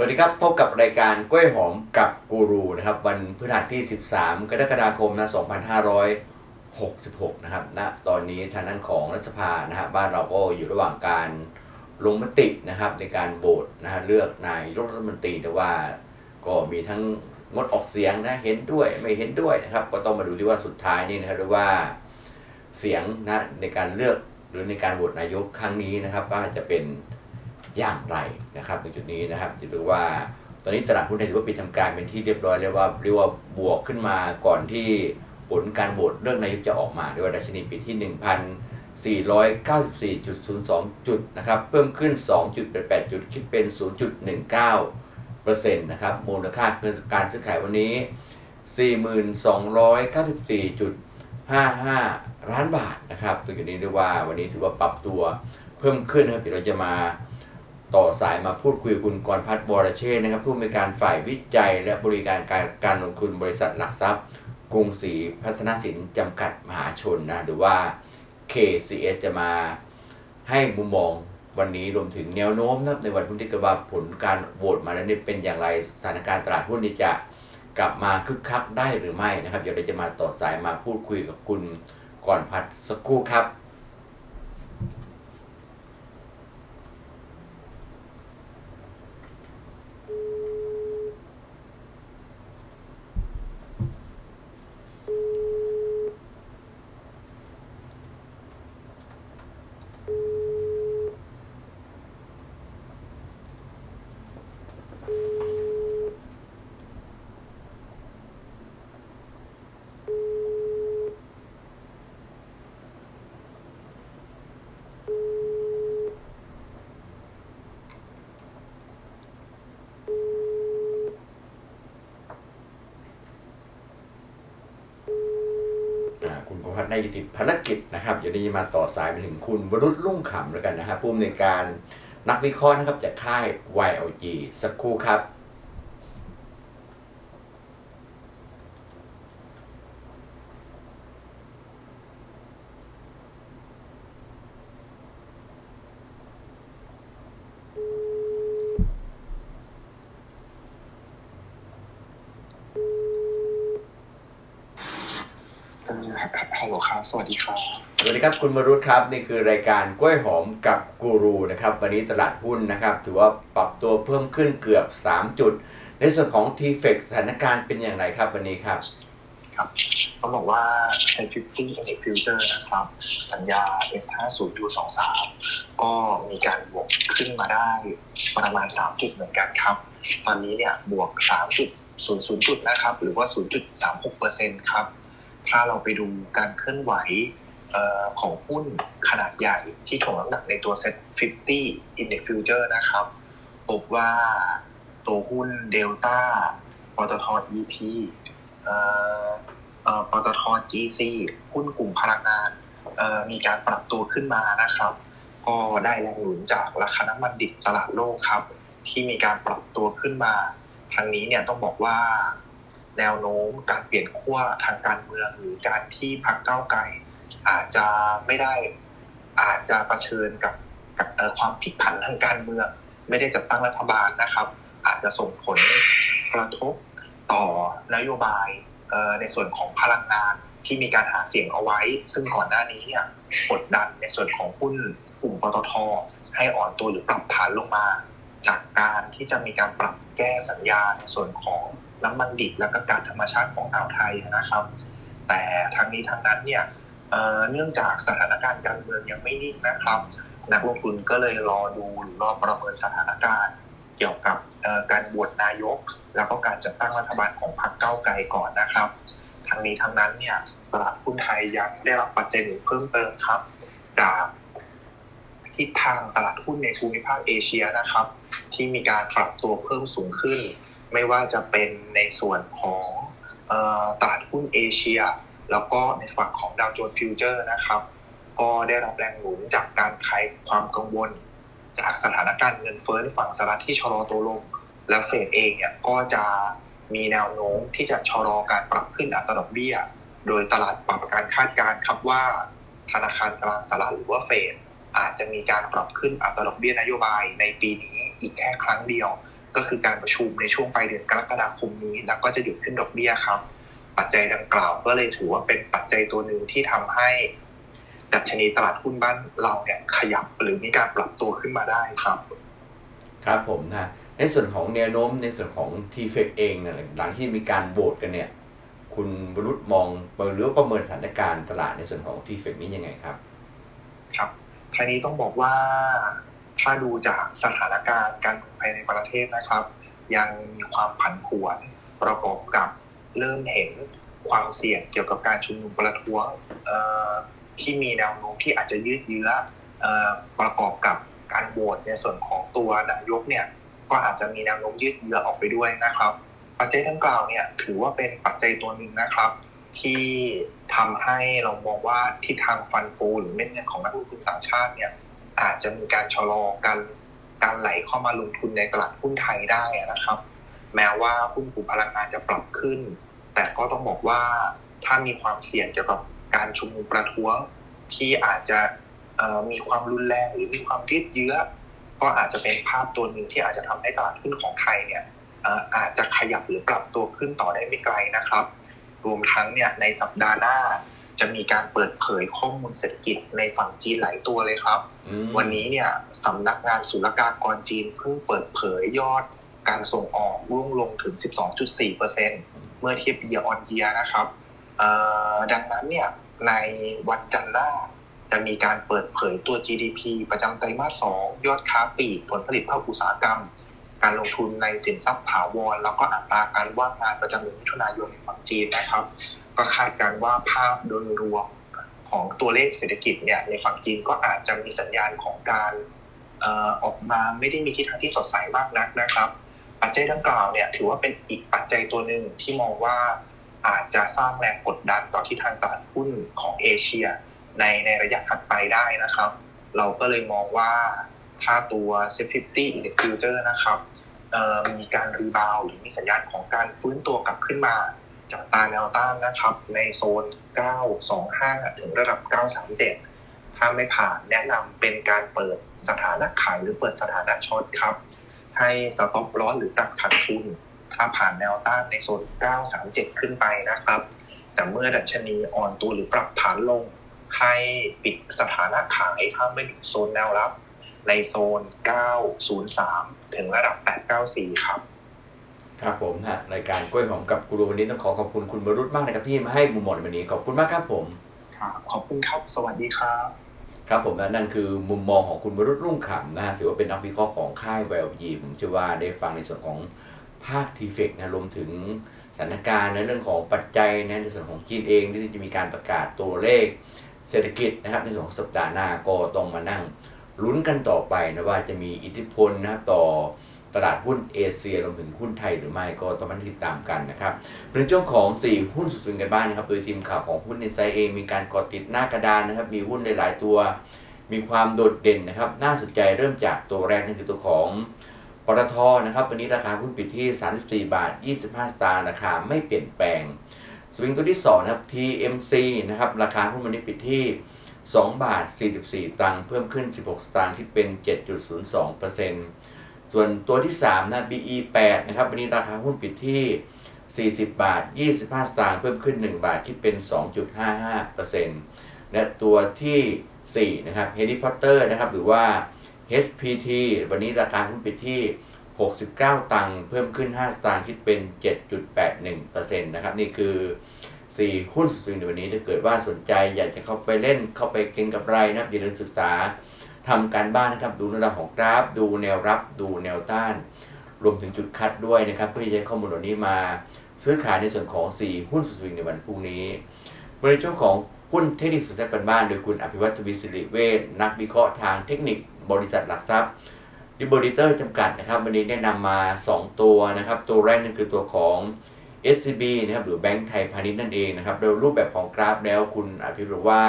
สวัสดีครับ พบกับรายการกล้วยหอมกับกูรูนะครับ วันพฤหัสที่ 13 กรกฎาคมนะ2566 นะครับณตอนนี้ทางด้านของรัฐสภานะฮะบ้านเราก็อยู่ระหว่างการลงมตินะครับ ในการโหวตนะฮะเลือกนายกรัฐมนตรีแต่ว่าก็มีทั้งงดออกเสียงนะเห็นด้วยไม่เห็นด้วยนะครับ ก็ต้องมาดูที่ว่าสุดท้ายนี่นะครับว่าเสียงนะในการเลือกหรือในการโหวตนายกครั้งนี้นะครับว่าจะเป็น อย่างไรนะครับในจุดนี้นะครับจะดูว่าตอนนี้ตลาดหุ้นไทยถือว่าปิดทำการเป็นที่เรียบร้อยแล้วว่าเรียกว่าบวกขึ้นมาก่อนที่ผลการโหวตเลือกนายกจะออกมาด้วยว่าดัชนีปิดที่ 1,494.02 จุดนะครับเพิ่มขึ้น 2.88 จุดคิดเป็น 0.19เปอร์เซ็นต์นะครับมูลค่าการซื้อขายวันนี้ 4294.55 ล้านบาทนะครับตัวนี้เรียกว่าวันนี้ถือว่าปรับตัวเพิ่มขึ้นนะครับเดี๋ยวเราจะมา ต่อสายมาพูดคุยกับคุณกรพัฒน์วรเชษนะครับผู้อำนวยการฝ่ายวิจัย และบริการการการลงทุนบริษัทหลักทรัพย์ กรุงศรีพัฒนสินจำกัดมหาชนนะหรือว่า KCS จะมาให้มุมมองวันนี้รวมถึงแนวโน้มนะครับในวันพรุ่งนี้ก็ว่าผลการโหวตมาแล้วนี่เป็นอย่างไรสถานการณ์ตลาดหุ้นนี่จะกลับมาคึกคักได้หรือไม่นะครับเดี๋ยวเราจะมาต่อสายมาพูดคุยกับคุณก่อนพัฒน์สักครู่ครับ ติดภารกิจนะครับเดี๋ยวนี้มาต่อสายไปถึงคุณวรุษลุ่งขำแล้วกันนะครับผู้อำนวยการนักวิเคราะห์นะครับจากค่าย YLG สักครู่ครับ ฮัลโหลครับ สวัสดีครับ สวัสดีครับคุณวรุษครับ นี่คือรายการกล้วยหอมกับกูรูนะครับ วันนี้ตลาดหุ้นนะครับ ถือว่าปรับตัวเพิ่มขึ้นเกือบ 3 จุด ในส่วนของ t f e x สถานการณ์เป็นอย่างไรครับวันนี้ครับ ครับต้องบอกว่า Safety Index Future นะครับ สัญญา S50U23 ก็มีการบวกขึ้นมาได้ประมาณ 3 จุดเหมือนกันครับ ตอนนี้เนี่ยบวก3.00จุดนะครับ หรือว่า 0.36%ครับ ถ้าเราไปดูการเคลื่อนไหวของหุ้นขนาดใหญ่ที่ถ่วงน้ำหนักในตัว Set 50 Index Future นะครับพบว่าตัวหุ้นเดลต้าปตท EP เอ่อเอ่อปตท GC หุ้นกลุ่มพลังงานมีการปรับตัวขึ้นมานะครับ ก็ได้แรงหนุนจากราคาน้ำมันดิบตลาดโลกครับ ที่มีการปรับตัวขึ้นมา ทางนี้เนี่ยต้องบอกว่า แนวโน้มการเปลี่ยนขั้วทางการเมืองหรือการที่พรรคก้าวไกลอาจจะไม่ได้อาจจะะเผชิญกับกับเอ่อความพลิกผันทางการเมือง ไม่ได้จัดตั้งรัฐบาลนะครับ อาจจะส่งผลกระทบต่อนโยบายในส่วนของพลังงานที่มีการหาเสียงเอาไว้ ซึ่งก่อนหน้านี้เนี่ยกดดันในส่วนของหุ้นกลุ่มปตท ให้อ่อนตัวหรือปรับฐานลงมา จากการที่จะมีการปรับแก้สัญญาในส่วนของ น้ำมันดิบและก็ก๊าซธรรมชาติของอ่าวไทยนะครับ แต่ทางนี้ทางนั้นเนี่ยเนื่องจากสถานการณ์การเมืองยังไม่นิ่งนะครับ นักลงทุนก็เลยรอดูหรือรอประเมินสถานการณ์ เกี่ยวกับการบวชนายก แล้วก็การจัดตั้งรัฐบาลของพรรคเก้าไกลก่อนนะครับทางนี้ทางนั้นเนี่ยตลาดหุ้นไทยยังได้รับปัจจัยหนุนเพิ่มเติมครับ จากทิศทางตลาดหุ้นในภูมิภาคเอเชียนะครับ ที่มีการปรับตัวเพิ่มสูงขึ้น ไม่ว่าจะเป็นในส่วนของออตลาดหุ้นเอเชีย แล้วก็ในฝั่งของดาวโจนส์ฟิวเจอร์นะครับ ก็ได้รับแรงหนุนจากการคลายความกังวล จากสถานการณ์เงินเฟ้อในฝั่งสหรัฐที่ชะลอตัวลง และเฟดเองเนี่ยก็จะมีแนวโน้มที่จะชะลอการปรับขึ้นอัตราดอกเบี้ย โดยตลาดปรับการคาดการณ์ครับว่าธนาคารกลางสหรัฐหรือว่าเฟดอาจจะมีการปรับขึ้นอัตราดอกเบี้ยนโยบายในปีนี้อีกแค่ครั้งเดียว ก็คือการประชุมในช่วงปลายเดือนกรกฎาคมนี้ แล้วก็จะหยุดขึ้นดอกเบี้ยครับ ปัจจัยดังกล่าวก็เลยถือว่าเป็นปัจจัยตัวหนึ่งที่ทำให้ดัชนีตลาดหุ้นบ้านเราเนี่ยขยับหรือมีการปรับตัวขึ้นมาได้ครับ ครับผมนะในส่วนของแนวโน้มในส่วนของทีเฟกเองเนี่ยหลังที่มีการโหวตกันเนี่ย คุณบรุษมองหรือว่าประเมินสถานการณ์ตลาดในส่วนของทีเฟกนี้ยังไงครับ ครับทีนี้ต้องบอกว่า ถ้าดูจากสถานการณ์การเมืองภายในประเทศนะครับ ยังมีความผันผวนประกอบกับเริ่มเห็นความเสี่ยงเกี่ยวกับการชุมนุมประท้วงที่มีแนวโน้มที่อาจจะยืดเยื้อประกอบกับการโหวตในส่วนของตัวนายกเนี่ยก็อาจจะมีแนวโน้มยืดเยื้อออกไปด้วยนะครับ ปัจจัยดังกล่าวเนี่ยถือว่าเป็นปัจจัยตัวหนึ่งนะครับ ที่ทำให้เรามองว่าทิศทางฟันโฟหรือเม็ดเงินของนักลงทุนต่างชาติเนี่ย อาจจะมีการชะลอการการไหลเข้ามาลงทุนในตลาดหุ้นไทยได้นะครับ แม้ว่าหุ้นกลุ่มพลังงานจะปรับขึ้น แต่ก็ต้องบอกว่าถ้ามีความเสี่ยงเกี่ยวกับการชุมนุมประท้วงที่อาจจะมีความรุนแรงหรือมีความยืดเยื้อ ก็อาจจะเป็นภาพตัวหนึ่งที่อาจจะทำให้ตลาดหุ้นของไทยเนี่ยอาจจะขยับหรือปรับตัวขึ้นต่อได้ไม่ไกลนะครับ รวมทั้งเนี่ยในสัปดาห์หน้า จะมีการเปิดเผยข้อมูลเศรษฐกิจในฝั่งจีนหลายตัวเลยครับอืมวันนี้เนี่ยสำนักงานศุลกากรจีนเพิ่งเปิดเผยยอดการส่งออกร่วงลงถึง 12.4%เมื่อเทียบ year on year นะครับเอ่อดังนั้นเนี่ยในวันจันทร์หน้าจะมีการเปิดเผยตัว GDP ประจำไตรมาส 2 ยอดค้าปลีกผลผลิตภาคอุตสาหกรรม การลงทุนในสินทรัพย์ถาวรแล้วก็อัตราการว่างงานประจำเดือนมิถุนายนในฝั่งจีนนะครับ ก็คาดการณ์ว่าภาพโดยรวมของตัวเลขเศรษฐกิจเนี่ยในฝั่งจีนก็อาจจะมีสัญญาณของการออกมาไม่ได้มีทิศทางที่สดใสมากนักนะครับปัจจัยดังกล่าวเนี่ยถือว่าเป็นอีกปัจจัยตัวหนึ่งที่มองว่าอาจจะสร้างแรงกดดันต่อที่ทางตลาดหุ้นของเอเชีย ในในระยะถัดไปได้นะครับ เราก็เลยมองว่าถ้าตัว s e f i t y Index Future นะครับมีการรีบาวหรือมีสัญญาณของการฟื้นตัวกลับขึ้นมา จากตาแนวต้านนะครับ ในโซน 925 ถึงระดับ 937 ถ้าไม่ผ่านแนะนำเป็นการเปิดสถานะขายหรือเปิดสถานะช็อตครับ ให้สต็อปลอสหรือตัดขาดทุน ถ้าผ่านแนวต้านในโซน 937 ขึ้นไปนะครับ แต่เมื่อดัชนีอ่อนตัวหรือปรับฐานลง ให้ปิดสถานะขายถ้าไม่ถึงโซนแนวรับ ในโซน 903 ถึงระดับ 894 ครับ ครับผมฮะรายการกล้วยหอมกับกูรูวันนี้ต้องขอขอบคุณคุณบรุษมากนะครับที่มาให้มุมมองในวันนี้ขอบคุณมากครับผมครับขอบคุณครับสวัสดีครับครับผมและนั่นคือมุมมองของคุณวรุษรุ่งขำนะฮะถือว่าเป็นนักวิเคราะห์ของค่ายแววยีผมเชื่อว่าได้ฟังในส่วนของภาคทีเฟกนะรวมถึงสถานการณ์ในเรื่องของปัจจัยนะในส่วนของจีนเองที่จะมีการประกาศตัวเลข เศรษฐกิจนะครับในส่วนของสัปดาห์หน้าก็ต้องมานั่งลุ้นกันต่อไปนะว่าจะมีอิทธิพลนะต่อ ตลาดหุ้นเอเชียรวมถึงหุ้นไทยหรือไม่ก็ต้องมาติดตามกันนะครับเป็นช่วงของ 4 หุ้นสุดๆกันบ้างนะครับ โดยทีมข่าวของหุ้นในไซเองมีการกดติดหน้ากระดานนะครับ มีหุ้นในหลายตัว มีความโดดเด่นนะครับ น่าสนใจเริ่มจากตัวแรกนั่นคือตัวของปตทนะครับวันนี้ราคาหุ้นปิดที่ 34 บาท 25 สตางค์ราคาไม่เปลี่ยนแปลง สวิงตัวที่2นะครับ TMC นะครับราคาหุ้นวันนี้ปิดที่ 2 บาท 44 ตังค์เพิ่มขึ้น 16 สตางค์ที่เป็น 7.02% ส่วนตัวที่3นะ BE8 นะครับวันนี้ราคาหุ้นปิดที่ 40 บาท 25 สตางค์เพิ่มขึ้น 1 บาทที่เป็น 2.55%และตัวทีสี่4นะครับ Harry Potter นะครับหรือว่า HPT วันนี้ราคาหุ้นปิดที่ 69 ตังค์เพิ่มขึ้น 5 สตางค์คิดเป็น 7.81%นะครับนี่คือ 4 หุ้นสุดในวันนี้ถ้าเกิดว่าสนใจอยากจะเข้าไปเล่นเข้าไปเก็งกับไรนะครับอย่าลืมศึกษา ทำการบ้านนะครับ ดูระดับของกราฟ ดูแนวรับ ดูแนวต้าน รวมถึงจุดคัดด้วยนะครับ เพื่อที่จะใช้ข้อมูลเหล่านี้มา ซื้อขายในส่วนของ 4 หุ้นสุดสวิงในวันพรุ่งนี้บริช่วงของหุ้นเทคนิคสุดแซ่บบ้านโดยคุณอภิวัตทวีสิริเวชนักวิเคราะห์ทางเทคนิคบริษัทหลักทรัพย์ดิบริเตอร์จำกัดนะครับ วันนี้แนะนำมา 2 ตัวนะครับ ตัวแรกนั่นคือตัวของ SCB นะครับหรือแบงก์ไทยพาณิชย์นั่นเองนะครับโดยรูปแบบของกราฟแล้วคุณอภิวัตว่า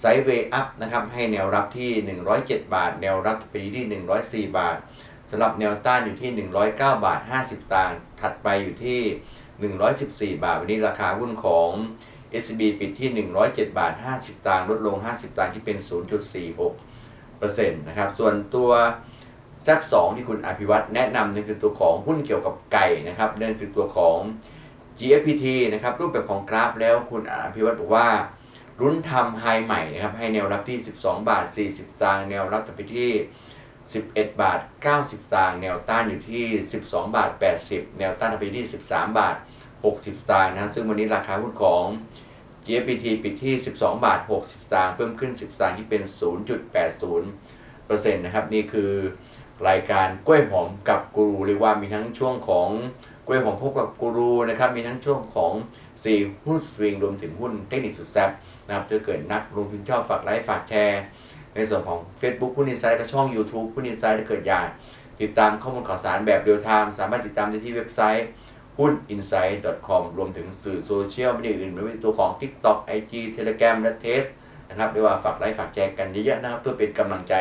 ไซด์เวย์อัพนะครับให้แนวรับที่ 107 บาท แนวรับไปที่ 104 บาทสำหรับแนวต้านอยู่ที่ 109 บาท 50ตังค์ถัดไปอยู่ที่ 114 บาท วันนี้ราคาหุ้นของ SCB ปิดที่ 107 บาท 50ตังค์ลดลง 50ตังค์ที่เป็น 0.46%นะครับส่วนตัวแซบสองที่คุณอภิวัตแนะนำนั่นคือตัวของหุ้นเกี่ยวกับไก่นะครับนั่นคือตัวของ GFPT นะครับรูปแบบของกราฟแล้วคุณอภิวัตบอกว่า รุ่นทำไฮใหม่นะครับให้แนวรับที่ 12 บาท 40สตางแนวรับต่อไปที่ 11 บาท 90สตางแนวต้านอยู่ที่ 12 บาท 80 แนวต้านไปที่ 13 บาท 60สตางนะครับซึ่งวันนี้ราคาหุ้นของ GFPT ปิดที่ 12 บาท 60สตางเพิ่มขึ้น 10ตางที่เป็น 0.80%นะครับนี่คือรายการกล้วยหอมกับกูรูเรียกว่ามีทั้งช่วงของกล้วยหอมพบกับกูรูนะครับมีทั้งช่วงของสี่หุ้นสวิงรวมถึงหุ้นเทคนิคสุดแซ่บ นะครับถ้าเกิดนักลงทุนชอบฝากไลค์ฝากแชร์ ในส่วนของ Facebook หุ้นอินไซด์กับช่อง YouTube หุ้นอินไซด์ถ้าเกิดอยากติดตามข้อมูลข่าวสารแบบเรียลไทม์สามารถติดตามได้ที่เว็บไซต์หุ้น insight.com รวมถึงสื่อโซเชียลมีเดียอื่นไม่ว่าจะเป็นตัวของ TikTok IG Telegram และ t e s นะครับเรียกว่าฝากไลค์ฝากแชร์กันเยอะๆนะครับเพื่อเป็นกำลังใจ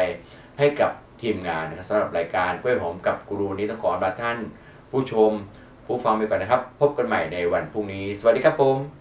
ให้กับทีมงานนะครับสำหรับรายการกล้วยหอมกับกูรูนี้ต้องขอลาท่าน ผู้ชมผู้ฟังไปก่อนนะครับ พบกันใหม่ในวันพรุ่งนี้ สวัสดีครับผม